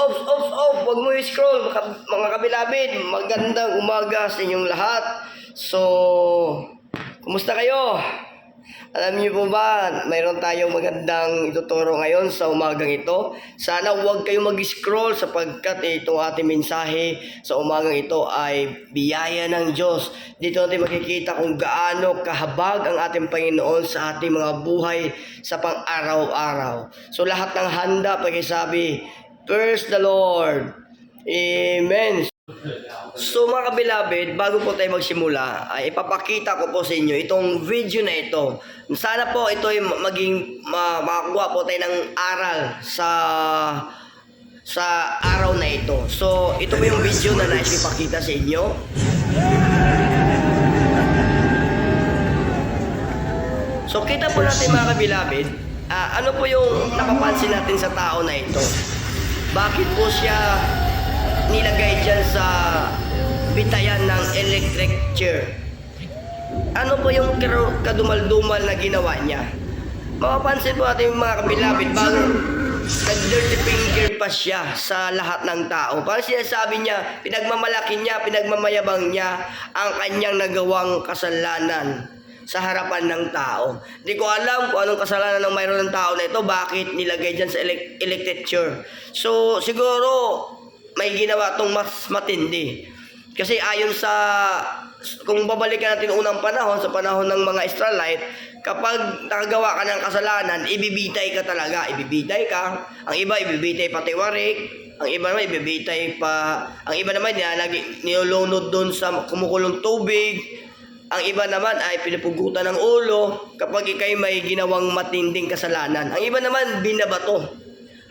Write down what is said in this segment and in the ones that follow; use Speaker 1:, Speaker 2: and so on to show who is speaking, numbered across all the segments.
Speaker 1: Ops, ops, ops, huwag mo i-scroll, mga, mga kabilabid. Magandang umaga sa inyong lahat. So, kumusta kayo? Alam niyo po ba, mayroon tayong magandang ituturo ngayon sa umagang ito. Sana huwag kayong mag-scroll sapagkat itong ating mensahe sa umagang ito ay biyaya ng Diyos. Dito natin makikita kung gaano kahabag ang ating Panginoon sa ating mga buhay sa pang-araw-araw. So lahat ng handa, pakisabi, Praise the Lord. Amen. So mga kabilabid, bago po tayo magsimula, ay ipapakita ko po sa inyo itong video na ito. Sana po ito ay maging ma- makakuha po tayo ng aral sa sa araw na ito. So ito po yung video na nais ipakita sa inyo. So kita po natin mga kabilabid, ah, ano po yung napapansin natin sa tao na ito? Bakit po siya nilagay dyan sa bitayan ng electric chair? Ano po yung kadumal-dumal na ginawa niya? Mapapansin po natin mga kabilabid, bago nag-dirty finger pa siya sa lahat ng tao. Parang sinasabi niya, pinagmamalaki niya, pinagmamayabang niya ang kanyang nagawang kasalanan sa harapan ng tao. Hindi ko alam kung anong kasalanan ng mayroon ng tao na ito, bakit nilagay dyan sa elec- electric chair. So, siguro, may ginawa tong mas matindi. Kasi ayon sa, kung babalikan natin unang panahon, sa panahon ng mga Israelite, kapag nakagawa ka ng kasalanan, ibibitay ka talaga. Ibibitay ka. Ang iba, ibibitay pati warik. Ang iba naman, ibibitay pa. Ang iba naman, nilalagi, nilulunod doon sa kumukulong tubig. Ang iba naman ay pinapugutan ng ulo kapag ikay may ginawang matinding kasalanan. Ang iba naman, binabato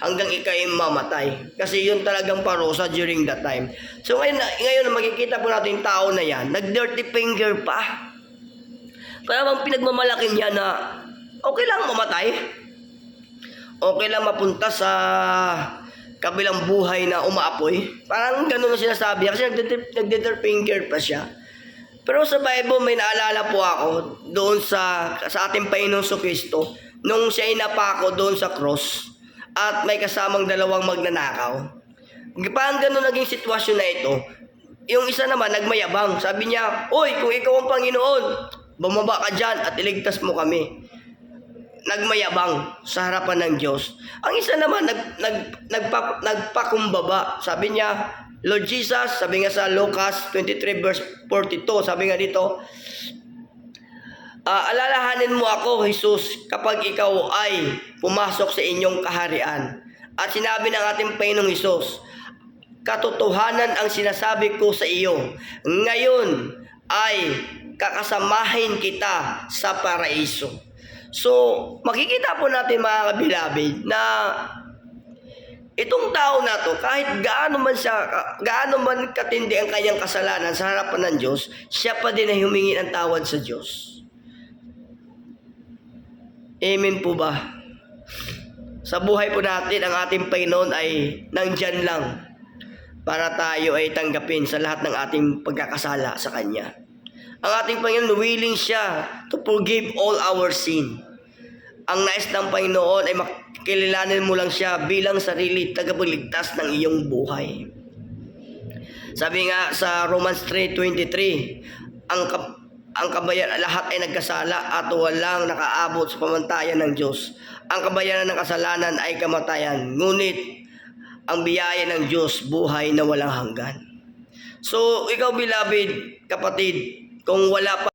Speaker 1: hanggang ikay mamatay. Kasi yun talagang parusa during that time. So ngayon, ngayon makikita po natin yung tao na yan, nag-dirty finger pa. Para bang pinagmamalaki niya na okay lang mamatay. Okay lang mapunta sa kabilang buhay na umaapoy. Parang ganun ang sinasabi niya kasi nag-dirty finger pa siya. Pero sa Bible may naalala po ako doon sa sa ating Panginoong Kristo nung siya ay napako doon sa cross at may kasamang dalawang magnanakaw. Parang ganun naging sitwasyon na ito. Yung isa naman nagmayabang. Sabi niya, Uy, kung ikaw ang Panginoon, bumaba ka dyan at iligtas mo kami. Nagmayabang sa harapan ng Diyos. Ang isa naman nag, nag, nagpa, nagpakumbaba. Sabi niya, Lord Jesus, sabi nga sa Lucas 23 verse 42, sabi nga dito, Ah, alalahanin mo ako, Jesus, kapag ikaw ay pumasok sa inyong kaharian. At sinabi ng ating Panginoong Jesus, katotohanan ang sinasabi ko sa iyo. Ngayon ay kakasamahin kita sa paraiso. So, makikita po natin mga kabilabid na itong tao na to, kahit gaano man siya, gaano man katindi ang kanyang kasalanan sa harapan ng Diyos, siya pa din ay humingi ng tawad sa Diyos. Amen po ba? Sa buhay po natin, ang ating Panginoon ay nandyan lang para tayo ay tanggapin sa lahat ng ating pagkakasala sa Kanya. Ang ating Panginoon, willing siya to forgive all our sin. Ang nais ng Panginoon ay makilalanin mo lang siya bilang sarili tagapagligtas ng iyong buhay. Sabi nga sa Romans 3.23, ang kap- ang kabayaran lahat ay nagkasala at walang nakaabot sa pamantayan ng Diyos. Ang kabayaran ng kasalanan ay kamatayan, ngunit ang biyaya ng Diyos buhay na walang hanggan. So, ikaw beloved kapatid, kung wala pa